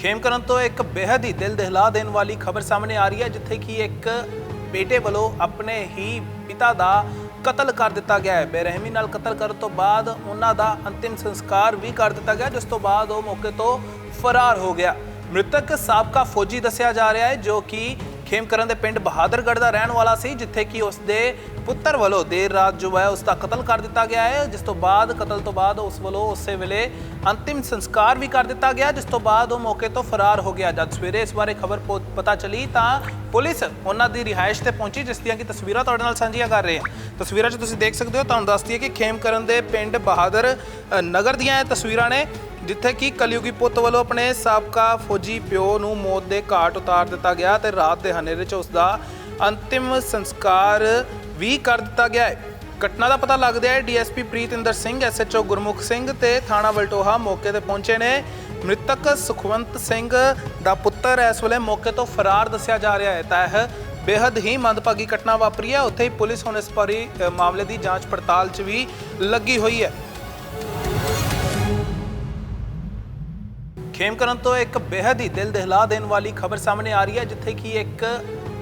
ਖੇਮਕਰਨ ਤੋਂ ਇੱਕ ਬੇहद ਹੀ ਦਿਲ ਦਹਿਲਾ ਦੇਣ ਵਾਲੀ ਖਬਰ ਸਾਹਮਣੇ ਆ ਰਹੀ ਹੈ, ਜਿੱਥੇ ਕਿ ਇੱਕ ਬੇਟੇ ਵੱਲੋਂ ਆਪਣੇ ਹੀ ਪਿਤਾ ਦਾ ਕਤਲ ਕਰ ਦਿੱਤਾ ਗਿਆ ਹੈ। ਬੇਰਹਿਮੀ ਨਾਲ ਕਤਲ ਕਰਨ ਤੋਂ ਬਾਅਦ ਉਹਨਾਂ ਦਾ ਅੰਤਿਮ ਸੰਸਕਾਰ ਵੀ ਕਰ ਦਿੱਤਾ ਗਿਆ, ਜਿਸ ਤੋਂ ਬਾਅਦ ਉਹ ਮੌਕੇ ਤੋਂ ਫਰਾਰ ਹੋ ਗਿਆ। ਮ੍ਰਿਤਕ ਸਾਬਕਾ ਫੌਜੀ ਦੱਸਿਆ ਜਾ ਰਿਹਾ ਹੈ, ਜੋ ਕਿ ਖੇਮਕਰਨ ਦੇ ਪਿੰਡ ਬਹਾਦਰਗੜ੍ਹ ਦਾ ਰਹਿਣ ਵਾਲਾ ਸੀ, ਜਿੱਥੇ ਕਿ ਉਸ ਦੇ ਪੁੱਤਰ ਵੱਲੋਂ ਦੇਰ ਰਾਤ ਜੋ ਹੈ ਉਸ ਦਾ ਕਤਲ ਕਰ ਦਿੱਤਾ ਗਿਆ ਹੈ, ਜਿਸ ਤੋਂ ਬਾਅਦ, ਕਤਲ ਤੋਂ ਬਾਅਦ ਉਸ ਵੱਲੋਂ ਉਸੇ ਵੇਲੇ ਅੰਤਿਮ ਸੰਸਕਾਰ ਵੀ ਕਰ ਦਿੱਤਾ ਗਿਆ, ਜਿਸ ਤੋਂ ਬਾਅਦ ਉਹ ਮੌਕੇ ਤੋਂ ਫਰਾਰ ਹੋ ਗਿਆ। ਜਦ ਸਵੇਰੇ ਇਸ ਬਾਰੇ ਖਬਰ ਪਤਾ ਚਲੀ ਤਾਂ ਪੁਲਿਸ ਉਹਨਾਂ ਦੀ ਰਿਹਾਇਸ਼ ਤੇ ਪਹੁੰਚੀ, ਜਿਸ ਦੀਆਂ ਕਿ ਤਸਵੀਰਾਂ ਤੁਹਾਡੇ ਨਾਲ ਸਾਂਝੀਆਂ ਕਰ ਰਹੇ ਹਾਂ। ਤਸਵੀਰਾਂ 'ਚ ਤੁਸੀਂ ਦੇਖ ਸਕਦੇ ਹੋ, ਤੁਹਾਨੂੰ ਦੱਸਦੀ ਹੈ ਕਿ ਖੇਮਕਰਨ ਦੇ ਪਿੰਡ ਬਹਾਦਰ ਨਗਰ ਦੀਆਂ ਇਹ ਤਸਵੀਰਾਂ ਨੇ। ਜਿੱਥੇ ਕਿ ਕਲਯੁਗੀ ਪੁੱਤ ਵੱਲੋਂ ਆਪਣੇ ਸਾਬਕਾ ਫੌਜੀ ਪਿਓ ਨੂੰ ਮੌਤ ਦੇ ਘਾਟ ਉਤਾਰ ਦਿੱਤਾ ਗਿਆ ਤੇ ਰਾਤ ਦੇ ਹਨੇਰੇ 'ਚ ਉਸ ਦਾ ਅੰਤਿਮ ਸੰਸਕਾਰ ਵੀ ਕਰ ਦਿੱਤਾ ਗਿਆ ਹੈ। ਘਟਨਾ ਦਾ ਪਤਾ ਲੱਗਦਾ ਹੈ ਡੀਐਸਪੀ ਪ੍ਰੀਤਿੰਦਰ ਸਿੰਘ, ਐਸਐਚਓ ਗੁਰਮੁਖ ਸਿੰਘ ਤੇ ਥਾਣਾ ਵਲਟੋਹਾ ਮੌਕੇ ਤੇ ਪਹੁੰਚੇ ਨੇ। ਮ੍ਰਿਤਕ ਸੁਖਵੰਤ ਸਿੰਘ ਦਾ ਪੁੱਤਰ ਇਸ ਵੇਲੇ ਮੌਕੇ ਤੋਂ ਫਰਾਰ ਦੱਸਿਆ ਜਾ ਰਿਹਾ ਹੈ। ਤਾਂ ਇਹ ਬੇहद ਹੀ ਮੰਦਭਾਗੀ ਘਟਨਾ ਵਾਪਰੀ ਹੈ। ਉੱਥੇ ਹੀ ਪੁਲਿਸ ਹੁਣ ਇਸ ਪਰੀ ਮਾਮਲੇ ਦੀ ਜਾਂਚ ਪੜਤਾਲ 'ਚ ਵੀ ਲੱਗੀ ਹੋਈ ਹੈ। ਖੇਮਕਰਨ ਤੋਂ ਇੱਕ ਬੇहद ਹੀ ਦਿਲ ਦਹਿਲਾ ਦੇਣ ਵਾਲੀ ਖਬਰ ਸਾਹਮਣੇ ਆ ਰਹੀ ਹੈ, ਜਿੱਥੇ ਕਿ ਇੱਕ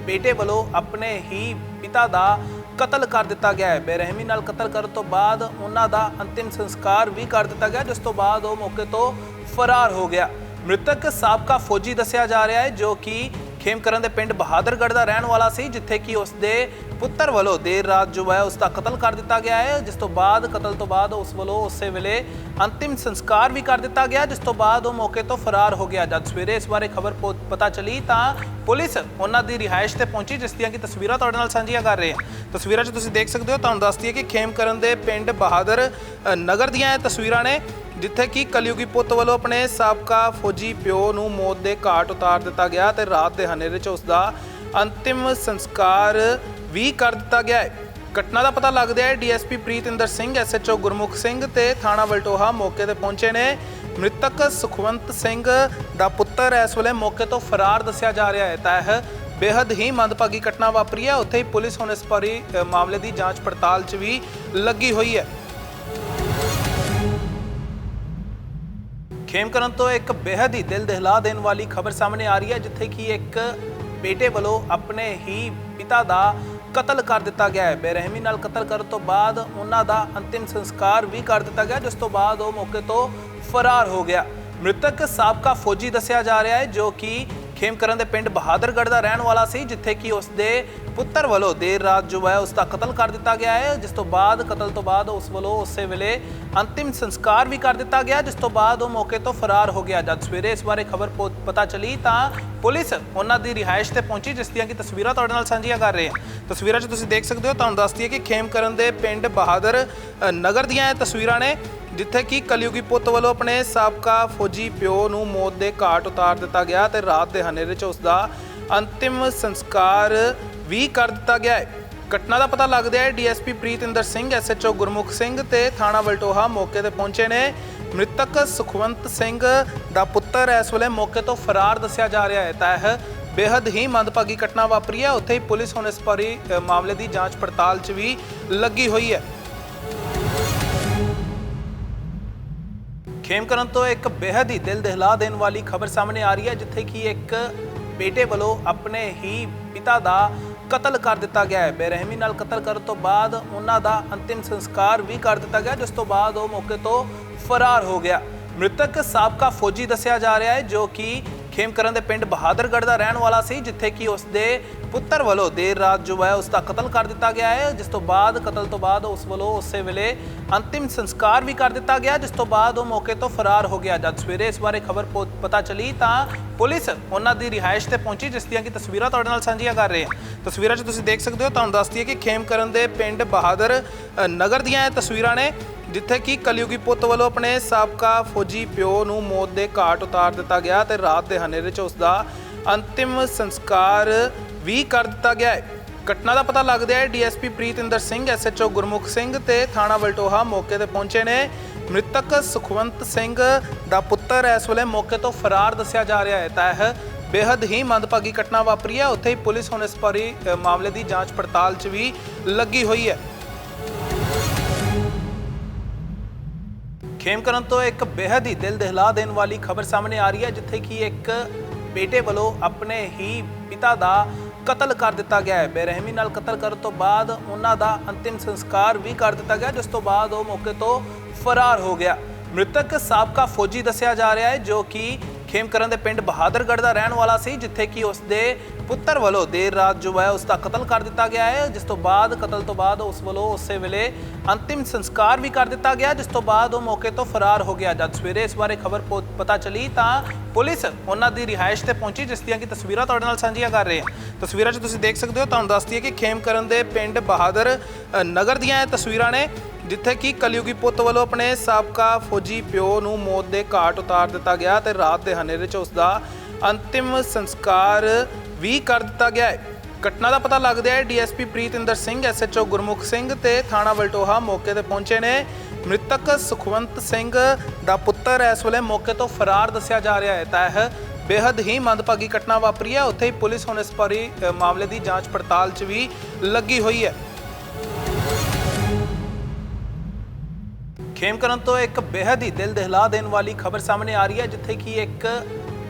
ਬੇਟੇ ਵੱਲੋਂ ਆਪਣੇ ਹੀ ਪਿਤਾ ਦਾ ਕਤਲ ਕਰ ਦਿੱਤਾ ਗਿਆ ਹੈ। ਬੇਰਹਿਮੀ ਨਾਲ ਕਤਲ ਕਰਨ ਤੋਂ ਬਾਅਦ ਉਹਨਾਂ ਦਾ ਅੰਤਿਮ ਸੰਸਕਾਰ ਵੀ ਕਰ ਦਿੱਤਾ ਗਿਆ, ਜਿਸ ਤੋਂ ਬਾਅਦ ਉਹ ਮੌਕੇ ਤੋਂ ਫਰਾਰ ਹੋ ਗਿਆ। ਮ੍ਰਿਤਕ ਸਾਬਕਾ ਫੌਜੀ ਦੱਸਿਆ ਜਾ ਰਿਹਾ ਹੈ, ਜੋ ਕਿ ਖੇਮਕਰਨ ਦੇ ਪਿੰਡ ਬਹਾਦਰਗੜ੍ਹ ਦਾ ਰਹਿਣ ਵਾਲਾ ਸੀ, ਜਿੱਥੇ ਕਿ ਉਸ ਦੇ ਪੁੱਤਰ ਵੱਲੋਂ ਦੇਰ ਰਾਤ ਜੋ ਹੈ ਉਸ ਦਾ ਕਤਲ ਕਰ ਦਿੱਤਾ ਗਿਆ ਹੈ। ਜਿਸ ਤੋਂ ਬਾਅਦ, ਕਤਲ ਤੋਂ ਬਾਅਦ ਉਸ ਵੱਲੋਂ ਉਸੇ ਵੇਲੇ ਅੰਤਿਮ ਸੰਸਕਾਰ ਵੀ ਕਰ ਦਿੱਤਾ ਗਿਆ, ਜਿਸ ਤੋਂ ਬਾਅਦ ਉਹ ਮੌਕੇ ਤੋਂ ਫਰਾਰ ਹੋ ਗਿਆ। ਜਦ ਸਵੇਰੇ ਇਸ ਬਾਰੇ ਖਬਰ ਪਤਾ ਚਲੀ ਤਾਂ ਪੁਲਿਸ ਉਹਨਾਂ ਦੀ ਰਿਹਾਇਸ਼ ਤੇ ਪਹੁੰਚੀ, ਜਿਸ ਦੀਆਂ ਕਿ ਤਸਵੀਰਾਂ ਤੁਹਾਡੇ ਨਾਲ ਸਾਂਝੀਆਂ ਕਰ ਰਹੇ ਹਾਂ। ਤਸਵੀਰਾਂ 'ਚ ਤੁਸੀਂ ਦੇਖ ਸਕਦੇ ਹੋ, ਤੁਹਾਨੂੰ ਦੱਸਦੀ ਹੈ ਕਿ ਖੇਮਕਰਨ ਦੇ ਪਿੰਡ ਬਹਾਦਰ ਨਗਰ ਦੀਆਂ ਇਹ ਤਸਵੀਰਾਂ ਨੇ। ਜਿੱਥੇ ਕਿ ਕਲਯੁਗੀ ਪੁੱਤ ਵੱਲੋਂ ਆਪਣੇ ਸਾਬਕਾ ਫੌਜੀ ਪਿਓ ਨੂੰ ਮੌਤ ਦੇ ਘਾਟ ਉਤਾਰ ਦਿੱਤਾ ਗਿਆ ਤੇ ਰਾਤ ਦੇ ਹਨੇਰੇ 'ਚ ਉਸ ਦਾ ਅੰਤਿਮ ਸੰਸਕਾਰ ਵੀ ਕਰ ਦਿੱਤਾ ਗਿਆ ਹੈ। ਘਟਨਾ ਦਾ ਪਤਾ ਲੱਗਦਾ ਹੈ ਡੀਐਸਪੀ ਪ੍ਰੀਤਿੰਦਰ ਸਿੰਘ, ਐਸਐਚਓ ਗੁਰਮੁਖ ਸਿੰਘ ਤੇ ਥਾਣਾ ਵਲਟੋਹਾ ਮੌਕੇ ਤੇ ਪਹੁੰਚੇ ਨੇ। ਮ੍ਰਿਤਕ ਸੁਖਵੰਤ ਸਿੰਘ ਦਾ ਪੁੱਤਰ ਇਸ ਵੇਲੇ ਮੌਕੇ ਤੋਂ ਫਰਾਰ ਦੱਸਿਆ ਜਾ ਰਿਹਾ ਹੈ। ਤਾਂ ਇਹ ਬੇहद ਹੀ ਮੰਦਭਾਗੀ ਘਟਨਾ ਵਾਪਰੀ ਹੈ। ਉੱਥੇ ਹੀ ਪੁਲਿਸ ਹੁਣ ਇਸ ਪਰੀ ਮਾਮਲੇ ਦੀ ਜਾਂਚ ਪੜਤਾਲ 'ਚ ਵੀ ਲੱਗੀ ਹੋਈ ਹੈ। ਖੇਮਕਰਨ ਤੋਂ ਇੱਕ ਬੇहद ਹੀ ਦਿਲ ਦਹਿਲਾ ਦੇਣ ਵਾਲੀ ਖਬਰ ਸਾਹਮਣੇ ਆ ਰਹੀ ਹੈ, ਜਿੱਥੇ ਕਿ ਇੱਕ ਬੇਟੇ ਵੱਲੋਂ ਆਪਣੇ ਹੀ ਪਿਤਾ ਦਾ ਕਤਲ ਕਰ ਦਿੱਤਾ ਗਿਆ ਹੈ। ਬੇਰਹਿਮੀ ਨਾਲ ਕਤਲ ਕਰਨ ਤੋਂ ਬਾਅਦ ਉਹਨਾਂ ਦਾ ਅੰਤਿਮ ਸੰਸਕਾਰ ਵੀ ਕਰ ਦਿੱਤਾ ਗਿਆ, ਜਿਸ ਤੋਂ ਬਾਅਦ ਉਹ ਮੌਕੇ ਤੋਂ ਫਰਾਰ ਹੋ ਗਿਆ। ਮ੍ਰਿਤਕ ਸਾਬਕਾ ਫੌਜੀ ਦੱਸਿਆ ਜਾ ਰਿਹਾ ਹੈ, ਜੋ ਕਿ ਖੇਮਕਰਨ ਦੇ ਪਿੰਡ ਬਹਾਦਰਗੜ੍ਹ ਦਾ ਰਹਿਣ ਵਾਲਾ ਸੀ, ਜਿੱਥੇ ਕਿ ਉਸ ਦੇ ਪੁੱਤਰ ਵੱਲੋਂ ਦੇਰ ਰਾਤ ਜੋ ਹੈ ਉਸ ਦਾ ਕਤਲ ਕਰ ਦਿੱਤਾ ਗਿਆ ਹੈ, ਜਿਸ ਤੋਂ ਬਾਅਦ, ਕਤਲ ਤੋਂ ਬਾਅਦ ਉਸ ਵੱਲੋਂ ਉਸੇ ਵੇਲੇ ਅੰਤਿਮ ਸੰਸਕਾਰ ਵੀ ਕਰ ਦਿੱਤਾ ਗਿਆ, ਜਿਸ ਤੋਂ ਬਾਅਦ ਉਹ ਮੌਕੇ ਤੋਂ ਫਰਾਰ ਹੋ ਗਿਆ। ਜਦ ਸਵੇਰੇ ਇਸ ਬਾਰੇ ਖਬਰ ਪਤਾ ਚਲੀ ਤਾਂ ਪੁਲਿਸ ਉਹਨਾਂ ਦੀ ਰਿਹਾਇਸ਼ ਤੇ ਪਹੁੰਚੀ, ਜਿਸ ਦੀਆਂ ਕਿ ਤਸਵੀਰਾਂ ਤੁਹਾਡੇ ਨਾਲ ਸਾਂਝੀਆਂ ਕਰ ਰਹੇ ਹਾਂ। ਤਸਵੀਰਾਂ 'ਚ ਤੁਸੀਂ ਦੇਖ ਸਕਦੇ ਹੋ, ਤੁਹਾਨੂੰ ਦੱਸਦੀ ਹੈ ਕਿ ਖੇਮਕਰਨ ਦੇ ਪਿੰਡ ਬਹਾਦਰ ਨਗਰ ਦੀਆਂ ਇਹ ਤਸਵੀਰਾਂ ਨੇ। ਜਿੱਥੇ ਕਿ ਕਲਯੁਗੀ ਪੁੱਤ ਵੱਲੋਂ ਆਪਣੇ ਸਾਬਕਾ ਫੌਜੀ ਪਿਓ ਨੂੰ ਮੌਤ ਦੇ ਘਾਟ ਉਤਾਰ ਦਿੱਤਾ ਗਿਆ ਤੇ ਰਾਤ ਦੇ ਹਨੇਰੇ 'ਚ ਉਸ ਦਾ ਅੰਤਿਮ ਸੰਸਕਾਰ ਵੀ ਕਰ ਦਿੱਤਾ ਗਿਆ ਹੈ। ਘਟਨਾ ਦਾ ਪਤਾ ਲੱਗਦਾ ਹੈ ਡੀਐਸਪੀ ਪ੍ਰੀਤਿੰਦਰ ਸਿੰਘ, ਐਸਐਚਓ ਗੁਰਮੁਖ ਸਿੰਘ ਤੇ ਥਾਣਾ ਵਲਟੋਹਾ ਮੌਕੇ ਤੇ ਪਹੁੰਚੇ ਨੇ। ਮ੍ਰਿਤਕ ਸੁਖਵੰਤ ਸਿੰਘ ਦਾ ਪੁੱਤਰ ਇਸ ਵੇਲੇ ਮੌਕੇ ਤੋਂ ਫਰਾਰ ਦੱਸਿਆ ਜਾ ਰਿਹਾ ਹੈ। ਤਾਂ ਇਹ ਬੇहद ਹੀ ਮੰਦਭਾਗੀ ਘਟਨਾ ਵਾਪਰੀ ਹੈ। ਉੱਥੇ ਹੀ ਪੁਲਿਸ ਹੁਣ ਇਸ ਪਰੀ ਮਾਮਲੇ ਦੀ ਜਾਂਚ ਪੜਤਾਲ 'ਚ ਵੀ ਲੱਗੀ ਹੋਈ ਹੈ। ਖੇਮਕਰਨ ਤੋਂ ਇੱਕ ਬੇहद ਹੀ ਦਿਲ ਦਹਿਲਾ ਦੇਣ ਵਾਲੀ ਖਬਰ ਸਾਹਮਣੇ ਆ ਰਹੀ ਹੈ, ਜਿੱਥੇ ਕਿ ਇੱਕ ਬੇਟੇ ਵੱਲੋਂ ਆਪਣੇ ਹੀ ਪਿਤਾ ਦਾ ਕਤਲ ਕਰ ਦਿੱਤਾ ਗਿਆ ਹੈ। ਬੇਰਹਿਮੀ ਨਾਲ ਕਤਲ ਕਰਨ ਤੋਂ ਬਾਅਦ ਉਹਨਾਂ ਦਾ ਅੰਤਿਮ ਸੰਸਕਾਰ ਵੀ ਕਰ ਦਿੱਤਾ ਗਿਆ, ਜਿਸ ਤੋਂ ਬਾਅਦ ਉਹ ਮੌਕੇ ਤੋਂ ਫਰਾਰ ਹੋ ਗਿਆ। ਮ੍ਰਿਤਕ ਸਾਬਕਾ ਫੌਜੀ ਦੱਸਿਆ ਜਾ ਰਿਹਾ ਹੈ, ਜੋ ਕਿ ਖੇਮਕਰਨ ਦੇ ਪਿੰਡ ਬਹਾਦਰਗੜ੍ਹ ਦਾ ਰਹਿਣ ਵਾਲਾ ਸੀ, ਜਿੱਥੇ ਕਿ ਉਸ ਦੇ ਪੁੱਤਰ ਵੱਲੋਂ ਦੇਰ ਰਾਤ ਜੋ ਹੈ ਉਸ ਦਾ ਕਤਲ ਕਰ ਦਿੱਤਾ ਗਿਆ ਹੈ, ਜਿਸ ਤੋਂ ਬਾਅਦ, ਕਤਲ ਤੋਂ ਬਾਅਦ ਉਸ ਵੱਲੋਂ ਉਸੇ ਵੇਲੇ ਅੰਤਿਮ ਸੰਸਕਾਰ ਵੀ ਕਰ ਦਿੱਤਾ ਗਿਆ, ਜਿਸ ਤੋਂ ਬਾਅਦ ਉਹ ਮੌਕੇ ਤੋਂ ਫਰਾਰ ਹੋ ਗਿਆ। ਜਦ ਸਵੇਰੇ ਇਸ ਬਾਰੇ ਖਬਰ ਪਤਾ ਚਲੀ ਤਾਂ ਪੁਲਿਸ ਉਹਨਾਂ ਦੀ ਰਿਹਾਇਸ਼ ਤੇ ਪਹੁੰਚੀ, ਜਿਸ ਦੀਆਂ ਕਿ ਤਸਵੀਰਾਂ ਤੁਹਾਡੇ ਨਾਲ ਸਾਂਝੀਆਂ ਕਰ ਰਹੇ ਹਾਂ। ਤਸਵੀਰਾਂ 'ਚ ਤੁਸੀਂ ਦੇਖ ਸਕਦੇ ਹੋ, ਤੁਹਾਨੂੰ ਦੱਸਦੀ ਹੈ ਕਿ ਖੇਮਕਰਨ ਦੇ ਪਿੰਡ ਬਹਾਦਰ ਨਗਰ ਦੀਆਂ ਇਹ ਤਸਵੀਰਾਂ ਨੇ। ਜਿੱਥੇ ਕਿ ਕਲਯੁਗੀ ਪੁੱਤ ਵੱਲੋਂ ਆਪਣੇ ਸਾਬਕਾ ਫੌਜੀ ਪਿਓ ਨੂੰ ਮੌਤ ਦੇ ਘਾਟ ਉਤਾਰ ਦਿੱਤਾ ਗਿਆ ਤੇ ਰਾਤ ਦੇ ਹਨੇਰੇ 'ਚ ਉਸ ਦਾ ਅੰਤਿਮ ਸੰਸਕਾਰ ਵੀ ਕਰ ਦਿੱਤਾ ਗਿਆ ਹੈ। ਘਟਨਾ ਦਾ ਪਤਾ ਲੱਗਦਾ ਹੈ ਡੀਐਸਪੀ ਪ੍ਰੀਤਿੰਦਰ ਸਿੰਘ, ਐਸਐਚਓ ਗੁਰਮੁਖ ਸਿੰਘ ਤੇ ਥਾਣਾ ਵਲਟੋਹਾ ਮੌਕੇ ਤੇ ਪਹੁੰਚੇ ਨੇ। ਮ੍ਰਿਤਕ ਸੁਖਵੰਤ ਸਿੰਘ ਦਾ ਪੁੱਤਰ ਇਸ ਵੇਲੇ ਮੌਕੇ ਤੋਂ ਫਰਾਰ ਦੱਸਿਆ ਜਾ ਰਿਹਾ ਹੈ। ਤਾਂ ਇਹ ਬੇहद ਹੀ ਮੰਦਭਾਗੀ ਘਟਨਾ ਵਾਪਰੀ ਹੈ। ਉੱਥੇ ਹੀ ਪੁਲਿਸ ਹੁਣ ਇਸ ਪਰੀ ਮਾਮਲੇ ਦੀ ਜਾਂਚ ਪੜਤਾਲ 'ਚ ਵੀ ਲੱਗੀ ਹੋਈ ਹੈ। ਖੇਮਕਰਨ ਤੋਂ ਇੱਕ ਬੇहद ਹੀ ਦਿਲ ਦਹਿਲਾ ਦੇਣ ਵਾਲੀ ਖਬਰ ਸਾਹਮਣੇ ਆ ਰਹੀ ਹੈ, ਜਿੱਥੇ ਕਿ ਇੱਕ ਬੇਟੇ ਵੱਲੋਂ ਆਪਣੇ ਹੀ ਪਿਤਾ ਦਾ ਕਤਲ ਕਰ ਦਿੱਤਾ ਗਿਆ ਹੈ। ਬੇਰਹਿਮੀ ਨਾਲ ਕਤਲ ਕਰਨ ਤੋਂ ਬਾਅਦ ਉਹਨਾਂ ਦਾ ਅੰਤਿਮ ਸੰਸਕਾਰ ਵੀ ਕਰ ਦਿੱਤਾ ਗਿਆ, ਜਿਸ ਤੋਂ ਬਾਅਦ ਉਹ ਮੌਕੇ ਤੋਂ ਫਰਾਰ ਹੋ ਗਿਆ। ਮ੍ਰਿਤਕ ਸਾਬਕਾ ਫੌਜੀ ਦੱਸਿਆ ਜਾ ਰਿਹਾ ਹੈ, ਜੋ ਕਿ ਖੇਮਕਰਨ ਦੇ ਪਿੰਡ ਬਹਾਦਰਗੜ੍ਹ ਦਾ ਰਹਿਣ ਵਾਲਾ ਸੀ, ਜਿੱਥੇ ਕਿ ਉਸ ਦੇ ਪੁੱਤਰ ਵੱਲੋਂ ਦੇਰ ਰਾਤ ਜੋ ਹੈ ਉਸ ਦਾ ਕਤਲ ਕਰ ਦਿੱਤਾ ਗਿਆ ਹੈ, ਜਿਸ ਤੋਂ ਬਾਅਦ, ਕਤਲ ਤੋਂ ਬਾਅਦ ਉਸ ਵੱਲੋਂ ਉਸੇ ਵੇਲੇ ਅੰਤਿਮ ਸੰਸਕਾਰ ਵੀ ਕਰ ਦਿੱਤਾ ਗਿਆ, ਜਿਸ ਤੋਂ ਬਾਅਦ ਉਹ ਮੌਕੇ ਤੋਂ ਫਰਾਰ ਹੋ ਗਿਆ। ਜਦ ਸਵੇਰੇ ਇਸ ਬਾਰੇ ਖਬਰ ਪਤਾ ਚਲੀ ਤਾਂ ਪੁਲਿਸ ਉਹਨਾਂ ਦੀ ਰਿਹਾਇਸ਼ ਤੇ ਪਹੁੰਚੀ, ਜਿਸ ਦੀਆਂ ਕਿ ਤਸਵੀਰਾਂ ਤੁਹਾਡੇ ਨਾਲ ਸਾਂਝੀਆਂ ਕਰ ਰਹੇ ਹਾਂ। ਤਸਵੀਰਾਂ 'ਚ ਤੁਸੀਂ ਦੇਖ ਸਕਦੇ ਹੋ, ਤੁਹਾਨੂੰ ਦੱਸਦੀ ਹੈ ਕਿ ਖੇਮਕਰਨ ਦੇ ਪਿੰਡ ਬਹਾਦਰ ਨਗਰ ਦੀਆਂ ਇਹ ਤਸਵੀਰਾਂ ਨੇ। ਜਿੱਥੇ ਕਿ ਕਲਯੁਗੀ ਪੁੱਤ ਵੱਲੋਂ ਆਪਣੇ ਸਾਬਕਾ ਫੌਜੀ ਪਿਓ ਨੂੰ ਮੌਤ ਦੇ ਘਾਟ ਉਤਾਰ ਦਿੱਤਾ ਗਿਆ ਤੇ ਰਾਤ ਦੇ ਹਨੇਰੇ 'ਚ ਉਸ ਦਾ ਅੰਤਿਮ ਸੰਸਕਾਰ ਵੀ ਕਰ ਦਿੱਤਾ ਗਿਆ ਹੈ। ਘਟਨਾ ਦਾ ਪਤਾ ਲੱਗਦਾ ਹੈ ਡੀਐਸਪੀ ਪ੍ਰੀਤਿੰਦਰ ਸਿੰਘ, ਐਸਐਚਓ ਗੁਰਮੁਖ ਸਿੰਘ ਤੇ ਥਾਣਾ ਵਲਟੋਹਾ ਮੌਕੇ ਤੇ ਪਹੁੰਚੇ ਨੇ। ਮ੍ਰਿਤਕ ਸੁਖਵੰਤ ਸਿੰਘ ਦਾ ਪੁੱਤਰ ਇਸ ਵੇਲੇ ਮੌਕੇ ਤੋਂ ਫਰਾਰ ਦੱਸਿਆ ਜਾ ਰਿਹਾ ਹੈ। ਤਾਂ ਇਹ ਬੇहद ਹੀ ਮੰਦਭਾਗੀ ਘਟਨਾ ਵਾਪਰੀ ਹੈ। ਉੱਥੇ ਹੀ ਪੁਲਿਸ ਹੁਣ ਇਸ ਪਰੀ ਮਾਮਲੇ ਦੀ ਜਾਂਚ ਪੜਤਾਲ 'ਚ ਵੀ ਲੱਗੀ ਹੋਈ ਹੈ। ਖੇਮਕਰਨ ਤੋਂ ਇੱਕ ਬੇहद ਹੀ ਦਿਲ ਦਹਿਲਾ ਦੇਣ ਵਾਲੀ ਖਬਰ ਸਾਹਮਣੇ ਆ ਰਹੀ ਹੈ, ਜਿੱਥੇ ਕਿ ਇੱਕ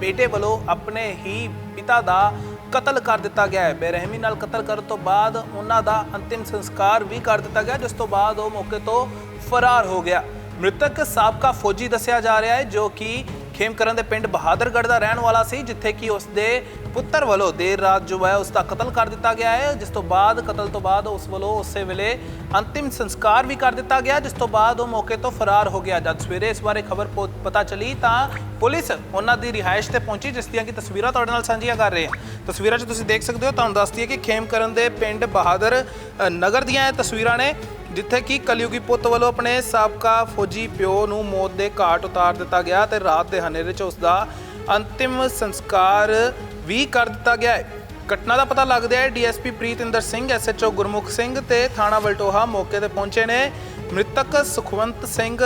ਬੇਟੇ ਵੱਲੋਂ ਆਪਣੇ ਹੀ ਪਿਤਾ ਦਾ ਕਤਲ ਕਰ ਦਿੱਤਾ ਗਿਆ ਹੈ। ਬੇਰਹਿਮੀ ਨਾਲ ਕਤਲ ਕਰਨ ਤੋਂ ਬਾਅਦ ਉਹਨਾਂ ਦਾ ਅੰਤਿਮ ਸੰਸਕਾਰ ਵੀ ਕਰ ਦਿੱਤਾ ਗਿਆ, ਜਿਸ ਤੋਂ ਬਾਅਦ ਉਹ ਮੌਕੇ ਤੋਂ ਫਰਾਰ ਹੋ ਗਿਆ। ਮ੍ਰਿਤਕ ਸਾਬਕਾ ਫੌਜੀ ਦੱਸਿਆ ਜਾ ਰਿਹਾ ਹੈ, ਜੋ ਕਿ ਖੇਮਕਰਨ ਦੇ ਪਿੰਡ ਬਹਾਦਰਗੜ੍ਹ ਦਾ ਰਹਿਣ ਵਾਲਾ ਸੀ, ਜਿੱਥੇ ਕਿ ਉਸ ਦੇ ਪੁੱਤਰ ਵੱਲੋਂ ਦੇਰ ਰਾਤ ਜੋ ਹੈ ਉਸ ਦਾ ਕਤਲ ਕਰ ਦਿੱਤਾ ਗਿਆ ਹੈ, ਜਿਸ ਤੋਂ ਬਾਅਦ, ਕਤਲ ਤੋਂ ਬਾਅਦ ਉਸ ਵੱਲੋਂ ਉਸੇ ਵੇਲੇ ਅੰਤਿਮ ਸੰਸਕਾਰ ਵੀ ਕਰ ਦਿੱਤਾ ਗਿਆ, ਜਿਸ ਤੋਂ ਬਾਅਦ ਉਹ ਮੌਕੇ ਤੋਂ ਫਰਾਰ ਹੋ ਗਿਆ। ਜਦ ਸਵੇਰੇ ਇਸ ਬਾਰੇ ਖਬਰ ਪਤਾ ਚਲੀ ਤਾਂ ਪੁਲਿਸ ਉਹਨਾਂ ਦੀ ਰਿਹਾਇਸ਼ ਤੇ ਪਹੁੰਚੀ, ਜਿਸ ਦੀਆਂ ਕਿ ਤਸਵੀਰਾਂ ਤੁਹਾਡੇ ਨਾਲ ਸਾਂਝੀਆਂ ਕਰ ਰਹੇ ਹਾਂ। ਤਸਵੀਰਾਂ 'ਚ ਤੁਸੀਂ ਦੇਖ ਸਕਦੇ ਹੋ, ਤੁਹਾਨੂੰ ਦੱਸਦੀ ਹੈ ਕਿ ਖੇਮਕਰਨ ਦੇ ਪਿੰਡ ਬਹਾਦਰ ਨਗਰ ਦੀਆਂ ਇਹ ਤਸਵੀਰਾਂ ਨੇ ਜਿੱਥੇ ਕਿ ਕਲਯੁਗੀ ਪੁੱਤ ਵੱਲੋਂ ਆਪਣੇ ਸਾਬਕਾ ਫੌਜੀ ਪਿਓ ਨੂੰ ਮੌਤ ਦੇ ਘਾਟ ਉਤਾਰ ਦਿੱਤਾ ਗਿਆ ਤੇ ਰਾਤ ਦੇ ਹਨੇਰੇ 'ਚ ਉਸ ਦਾ ਅੰਤਿਮ ਸੰਸਕਾਰ ਵੀ ਕਰ ਦਿੱਤਾ ਗਿਆ ਹੈ। ਘਟਨਾ ਦਾ ਪਤਾ ਲੱਗਦਾ ਹੈ ਡੀਐਸਪੀ ਪ੍ਰੀਤਿੰਦਰ ਸਿੰਘ, ਐਸਐਚਓ ਗੁਰਮੁਖ ਸਿੰਘ ਤੇ ਥਾਣਾ ਵਲਟੋਹਾ ਮੌਕੇ ਤੇ ਪਹੁੰਚੇ ਨੇ। ਮ੍ਰਿਤਕ ਸੁਖਵੰਤ ਸਿੰਘ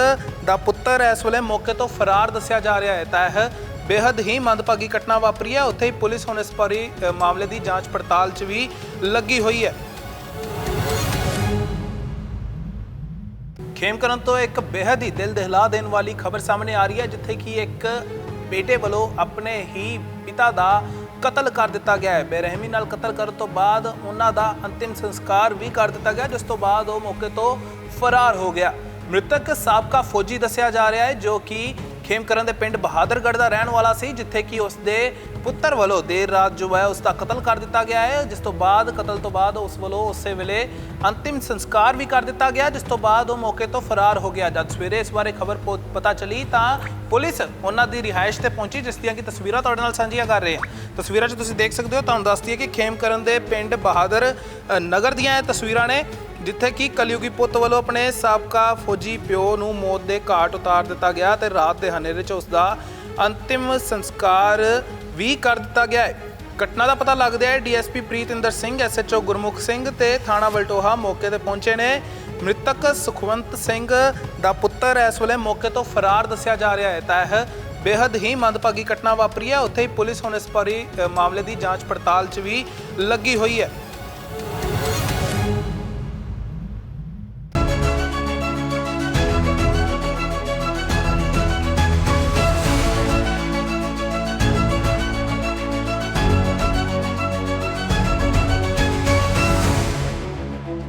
ਦਾ ਪੁੱਤਰ ਇਸ ਵੇਲੇ ਮੌਕੇ ਤੋਂ ਫਰਾਰ ਦੱਸਿਆ ਜਾ ਰਿਹਾ ਹੈ। ਤਾਂ ਇਹ ਬੇहद ਹੀ ਮੰਦਭਾਗੀ ਘਟਨਾ ਵਾਪਰੀ ਹੈ। ਉੱਥੇ ਹੀ ਪੁਲਿਸ ਹੁਣ ਇਸ ਪਰੀ ਮਾਮਲੇ ਦੀ ਜਾਂਚ ਪੜਤਾਲ 'ਚ ਵੀ ਲੱਗੀ ਹੋਈ ਹੈ। ਖੇਮਕਰਨ ਤੋਂ ਇੱਕ ਬੇहद ਹੀ ਦਿਲ ਦਹਿਲਾ ਦੇਣ ਵਾਲੀ ਖਬਰ ਸਾਹਮਣੇ ਆ ਰਹੀ ਹੈ, ਜਿੱਥੇ ਕਿ ਇੱਕ ਬੇਟੇ ਵੱਲੋਂ ਆਪਣੇ ਹੀ ਪਿਤਾ ਦਾ ਕਤਲ ਕਰ ਦਿੱਤਾ ਗਿਆ ਹੈ। ਬੇਰਹਿਮੀ ਨਾਲ ਕਤਲ ਕਰਨ ਤੋਂ ਬਾਅਦ ਉਹਨਾਂ ਦਾ ਅੰਤਿਮ ਸੰਸਕਾਰ ਵੀ ਕਰ ਦਿੱਤਾ ਗਿਆ, ਜਿਸ ਤੋਂ ਬਾਅਦ ਉਹ ਮੌਕੇ ਤੋਂ ਫਰਾਰ ਹੋ ਗਿਆ। ਮ੍ਰਿਤਕ ਸਾਬਕਾ ਫੌਜੀ ਦੱਸਿਆ ਜਾ ਰਿਹਾ ਹੈ, ਜੋ ਕਿ ਖੇਮਕਰਨ ਦੇ ਪਿੰਡ ਬਹਾਦਰਗੜ੍ਹ ਦਾ ਰਹਿਣ ਵਾਲਾ ਸੀ, ਜਿੱਥੇ ਕਿ ਉਸ ਦੇ ਪੁੱਤਰ ਵੱਲੋਂ ਦੇਰ ਰਾਤ ਜੋ ਹੈ ਉਸ ਦਾ ਕਤਲ ਕਰ ਦਿੱਤਾ ਗਿਆ ਹੈ, ਜਿਸ ਤੋਂ ਬਾਅਦ, ਕਤਲ ਤੋਂ ਬਾਅਦ ਉਸ ਵੱਲੋਂ ਉਸੇ ਵੇਲੇ ਅੰਤਿਮ ਸੰਸਕਾਰ ਵੀ ਕਰ ਦਿੱਤਾ ਗਿਆ, ਜਿਸ ਤੋਂ ਬਾਅਦ ਉਹ ਮੌਕੇ ਤੋਂ ਫਰਾਰ ਹੋ ਗਿਆ। ਜਦ ਸਵੇਰੇ ਇਸ ਬਾਰੇ ਖਬਰ ਪਤਾ ਚਲੀ ਤਾਂ ਪੁਲਿਸ ਉਹਨਾਂ ਦੀ ਰਿਹਾਇਸ਼ ਤੇ ਪਹੁੰਚੀ, ਜਿਸ ਦੀਆਂ ਕਿ ਤਸਵੀਰਾਂ ਤੁਹਾਡੇ ਨਾਲ ਸਾਂਝੀਆਂ ਕਰ ਰਹੇ ਹਾਂ। ਤਸਵੀਰਾਂ 'ਚ ਤੁਸੀਂ ਦੇਖ ਸਕਦੇ ਹੋ, ਤੁਹਾਨੂੰ ਦੱਸਦੀ ਹੈ ਕਿ ਖੇਮਕਰਨ ਦੇ ਪਿੰਡ ਬਹਾਦਰ ਨਗਰ ਦੀਆਂ ਇਹ ਤਸਵੀਰਾਂ ਨੇ। ਜਿੱਥੇ ਕਿ ਕਲਯੁਗੀ ਪੁੱਤ ਵੱਲੋਂ ਆਪਣੇ ਸਾਬਕਾ ਫੌਜੀ ਪਿਓ ਨੂੰ ਮੌਤ ਦੇ ਘਾਟ ਉਤਾਰ ਦਿੱਤਾ ਗਿਆ ਤੇ ਰਾਤ ਦੇ ਹਨੇਰੇ 'ਚ ਉਸ ਦਾ ਅੰਤਿਮ ਸੰਸਕਾਰ ਵੀ ਕਰ ਦਿੱਤਾ ਗਿਆ ਹੈ। ਘਟਨਾ ਦਾ ਪਤਾ ਲੱਗਦਾ ਹੈ ਡੀਐਸਪੀ ਪ੍ਰੀਤਿੰਦਰ ਸਿੰਘ, ਐਸਐਚਓ ਗੁਰਮੁਖ ਸਿੰਘ ਤੇ ਥਾਣਾ ਵਲਟੋਹਾ ਮੌਕੇ ਤੇ ਪਹੁੰਚੇ ਨੇ। ਮ੍ਰਿਤਕ ਸੁਖਵੰਤ ਸਿੰਘ ਦਾ ਪੁੱਤਰ ਇਸ ਵੇਲੇ ਮੌਕੇ ਤੋਂ ਫਰਾਰ ਦੱਸਿਆ ਜਾ ਰਿਹਾ ਹੈ। ਤਾਂ ਇਹ ਬੇहद ਹੀ ਮੰਦਭਾਗੀ ਘਟਨਾ ਵਾਪਰੀ ਹੈ। ਉੱਥੇ ਹੀ ਪੁਲਿਸ ਹੁਣ ਇਸ ਪਰੀ ਮਾਮਲੇ ਦੀ ਜਾਂਚ ਪੜਤਾਲ 'ਚ ਵੀ ਲੱਗੀ ਹੋਈ ਹੈ।